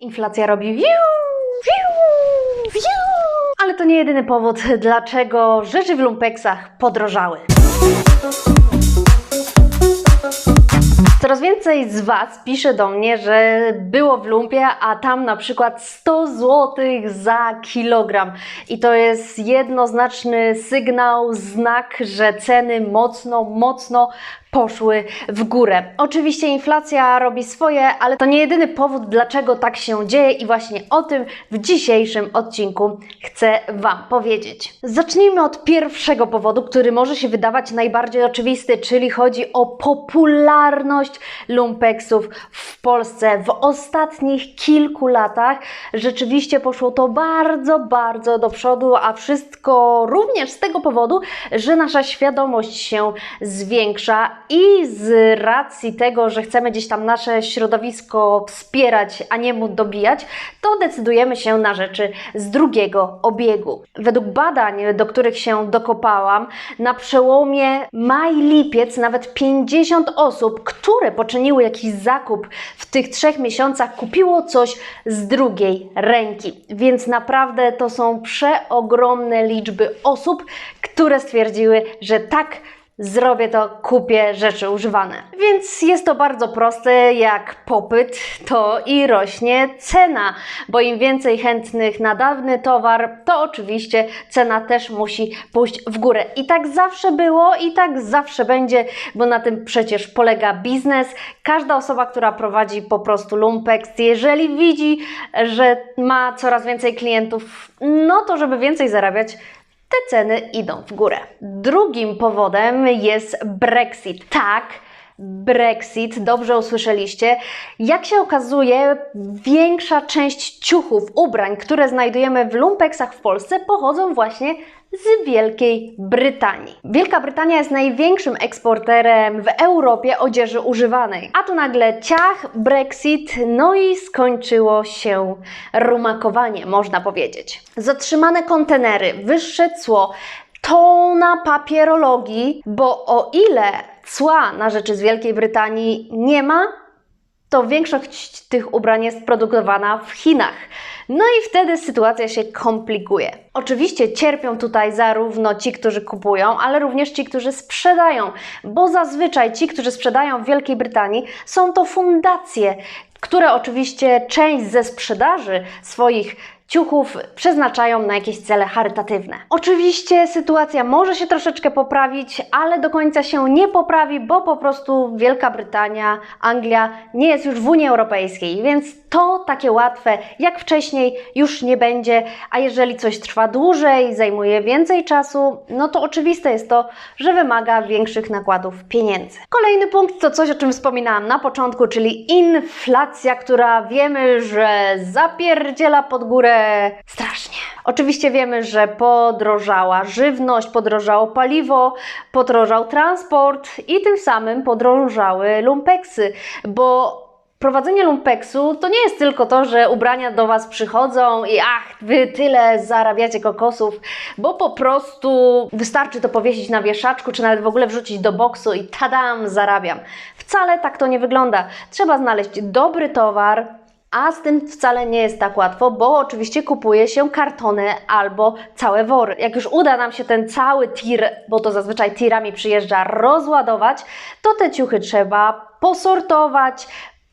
Inflacja robi wiu, wiu, wiu. Ale to nie jedyny powód, dlaczego rzeczy w lumpeksach podrożały. Coraz więcej z Was pisze do mnie, że było w lumpie, a tam na przykład 100 zł za kilogram. I to jest jednoznaczny sygnał, znak, że ceny mocno, mocno poszły w górę. Oczywiście inflacja robi swoje, ale to nie jedyny powód, dlaczego tak się dzieje i właśnie o tym w dzisiejszym odcinku chcę Wam powiedzieć. Zacznijmy od pierwszego powodu, który może się wydawać najbardziej oczywisty, czyli chodzi o popularność lumpeksów w Polsce. W ostatnich kilku latach rzeczywiście poszło to bardzo, bardzo do przodu, a wszystko również z tego powodu, że nasza świadomość się zwiększa i z racji tego, że chcemy gdzieś tam nasze środowisko wspierać, a nie mu dobijać, to decydujemy się na rzeczy z drugiego obiegu. Według badań, do których się dokopałam, na przełomie maj-lipiec nawet 50 osób, które poczyniły jakiś zakup w tych trzech miesiącach, kupiło coś z drugiej ręki. Więc naprawdę to są przeogromne liczby osób, które stwierdziły, że tak zrobię to, kupię rzeczy używane. Więc jest to bardzo proste, jak popyt, to i rośnie cena, bo im więcej chętnych na dawny towar, to oczywiście cena też musi pójść w górę. I tak zawsze było i tak zawsze będzie, bo na tym przecież polega biznes. Każda osoba, która prowadzi po prostu lumpex, jeżeli widzi, że ma coraz więcej klientów, no to żeby więcej zarabiać, te ceny idą w górę. Drugim powodem jest Brexit. Tak, Brexit, dobrze usłyszeliście. Jak się okazuje, większa część ciuchów, ubrań, które znajdujemy w lumpeksach w Polsce, pochodzą właśnie z Wielkiej Brytanii. Wielka Brytania jest największym eksporterem w Europie odzieży używanej. A tu nagle ciach, Brexit, no i skończyło się rumakowanie, można powiedzieć. Zatrzymane kontenery, wyższe cło, tona papierologii, bo o ile cła na rzeczy z Wielkiej Brytanii nie ma, to większość tych ubrań jest produkowana w Chinach. No i wtedy sytuacja się komplikuje. Oczywiście cierpią tutaj zarówno ci, którzy kupują, ale również ci, którzy sprzedają, bo zazwyczaj ci, którzy sprzedają w Wielkiej Brytanii, są to fundacje, które oczywiście część ze sprzedaży swoich ciuchów przeznaczają na jakieś cele charytatywne. Oczywiście sytuacja może się troszeczkę poprawić, ale do końca się nie poprawi, bo po prostu Wielka Brytania, Anglia nie jest już w Unii Europejskiej, więc to takie łatwe jak wcześniej już nie będzie, a jeżeli coś trwa dłużej, zajmuje więcej czasu, no to oczywiste jest to, że wymaga większych nakładów pieniędzy. Kolejny punkt to coś, o czym wspominałam na początku, czyli inflacja, która wiemy, że zapierdziela pod górę strasznie. Oczywiście wiemy, że podrożała żywność, podrożało paliwo, podrożał transport i tym samym podrożały lumpeksy, bo Prowadzenie lumpeksu to nie jest tylko to, że ubrania do Was przychodzą i ach, Wy tyle zarabiacie kokosów, bo po prostu wystarczy to powiesić na wieszaczku, czy nawet w ogóle wrzucić do boksu i tadam, zarabiam. Wcale tak to nie wygląda. Trzeba znaleźć dobry towar, a z tym wcale nie jest tak łatwo, bo oczywiście kupuje się kartony albo całe wory. Jak już uda nam się ten cały tir, bo to zazwyczaj tirami przyjeżdża, rozładować, to te ciuchy trzeba posortować,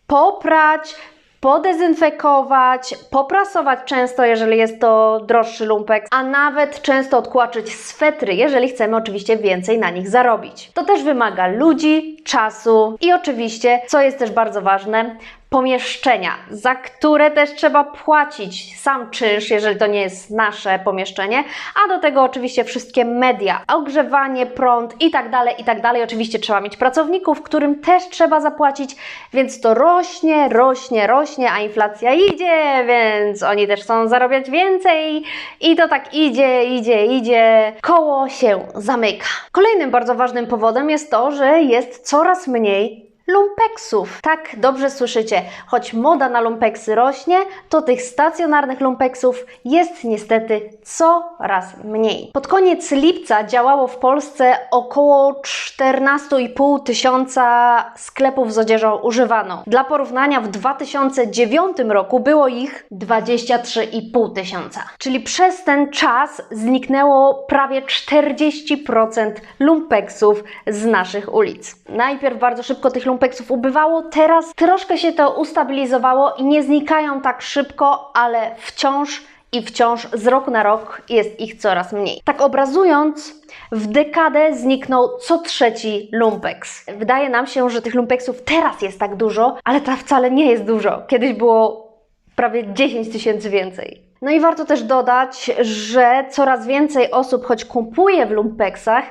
poprać, podezynfekować, poprasować często, jeżeli jest to droższy lumpek, a nawet często odkłaczyć swetry, jeżeli chcemy oczywiście więcej na nich zarobić. To też wymaga ludzi, czasu i oczywiście, co jest też bardzo ważne, pomieszczenia, za które też trzeba płacić sam czynsz, jeżeli to nie jest nasze pomieszczenie, a do tego oczywiście wszystkie media, ogrzewanie, prąd i tak dalej, i tak dalej. Oczywiście trzeba mieć pracowników, którym też trzeba zapłacić, więc to rośnie, rośnie, rośnie, a inflacja idzie, więc oni też chcą zarabiać więcej i to tak idzie, idzie, idzie, koło się zamyka. Kolejnym bardzo ważnym powodem jest to, że jest coraz mniej lumpeksów. Tak, dobrze słyszycie. Choć moda na lumpeksy rośnie, to tych stacjonarnych lumpeksów jest niestety coraz mniej. Pod koniec lipca działało w Polsce około 14,5 tysiąca sklepów z odzieżą używaną. Dla porównania w 2009 roku było ich 23,5 tysiąca. Czyli przez ten czas zniknęło prawie 40% lumpeksów z naszych ulic. Najpierw bardzo szybko tych lumpeksów ubywało, teraz troszkę się to ustabilizowało i nie znikają tak szybko, ale wciąż i wciąż z roku na rok jest ich coraz mniej. Tak obrazując, w dekadę zniknął co trzeci lumpeks. Wydaje nam się, że tych lumpeksów teraz jest tak dużo, ale to wcale nie jest dużo. Kiedyś było prawie 10 tysięcy więcej. No i warto też dodać, że coraz więcej osób, choć kupuje w lumpeksach,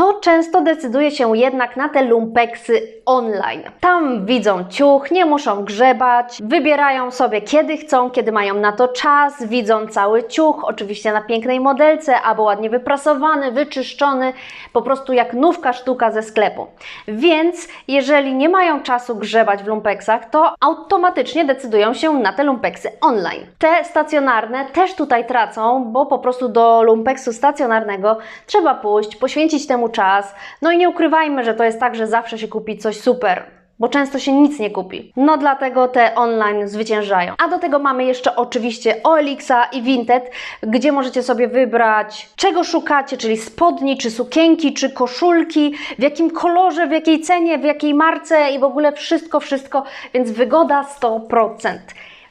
to często decyduje się jednak na te lumpeksy online. Tam widzą ciuch, nie muszą grzebać, wybierają sobie kiedy chcą, kiedy mają na to czas, widzą cały ciuch, oczywiście na pięknej modelce, albo ładnie wyprasowany, wyczyszczony, po prostu jak nówka sztuka ze sklepu. Więc jeżeli nie mają czasu grzebać w lumpeksach, to automatycznie decydują się na te lumpeksy online. Te stacjonarne też tutaj tracą, bo po prostu do lumpeksu stacjonarnego trzeba pójść, poświęcić temu czas. No i nie ukrywajmy, że to jest tak, że zawsze się kupi coś super. Bo często się nic nie kupi. No dlatego te online zwyciężają. A do tego mamy jeszcze oczywiście OLX i Vinted, gdzie możecie sobie wybrać czego szukacie, czyli spodni, czy sukienki, czy koszulki, w jakim kolorze, w jakiej cenie, w jakiej marce i w ogóle wszystko, wszystko, więc wygoda 100%.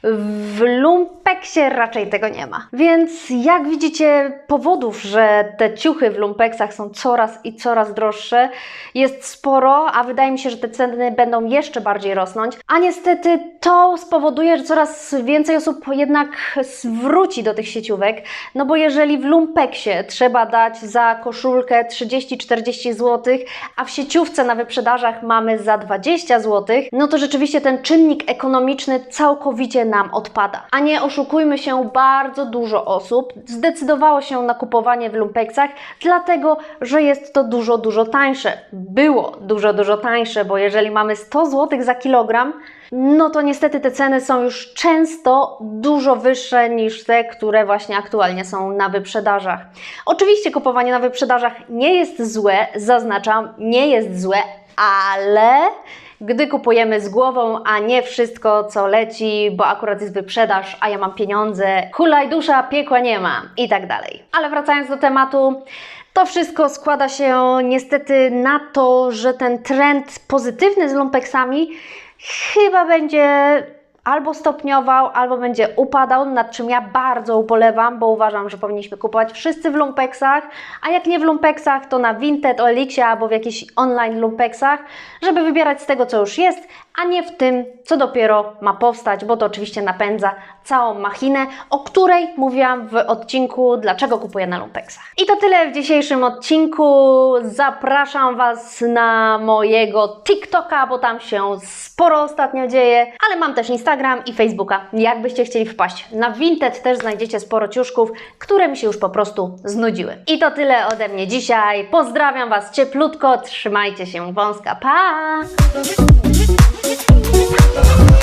W lumpeksie raczej tego nie ma. Więc jak widzicie, powodów, że te ciuchy w lumpeksach są coraz i coraz droższe, jest sporo, a wydaje mi się, że te ceny będą jeszcze bardziej rosnąć. A niestety to spowoduje, że coraz więcej osób jednak wróci do tych sieciówek, no bo jeżeli w lumpeksie trzeba dać za koszulkę 30-40 zł, a w sieciówce na wyprzedażach mamy za 20 zł, no to rzeczywiście ten czynnik ekonomiczny całkowicie nam odpada. A nie oszukujmy się, bardzo dużo osób zdecydowało się na kupowanie w lumpeksach, dlatego że jest to dużo, dużo tańsze. Było dużo, dużo tańsze, bo jeżeli mamy 100 zł za kilogram, no to niestety te ceny są już często dużo wyższe niż te, które właśnie aktualnie są na wyprzedażach. Oczywiście kupowanie na wyprzedażach nie jest złe, zaznaczam, nie jest złe, ale gdy kupujemy z głową, a nie wszystko, co leci, bo akurat jest wyprzedaż, a ja mam pieniądze, hulaj dusza, piekła nie ma i tak dalej. Ale wracając do tematu, to wszystko składa się niestety na to, że ten trend pozytywny z lumpeksami chyba będzie albo stopniował, albo będzie upadał, nad czym ja bardzo ubolewam, bo uważam, że powinniśmy kupować wszyscy w lumpeksach, a jak nie w lumpeksach, to na Vinted, Olixie albo w jakichś online lumpeksach, żeby wybierać z tego, co już jest, a nie w tym, co dopiero ma powstać, bo to oczywiście napędza całą machinę, o której mówiłam w odcinku Dlaczego kupuję na lumpeksach. I to tyle w dzisiejszym odcinku. Zapraszam Was na mojego TikToka, bo tam się sporo ostatnio dzieje, ale mam też Instagram i Facebooka. Jakbyście chcieli wpaść na Vinted, też znajdziecie sporo ciuszków, które mi się już po prostu znudziły. I to tyle ode mnie dzisiaj. Pozdrawiam Was cieplutko, trzymajcie się wąska. Pa! Thank you.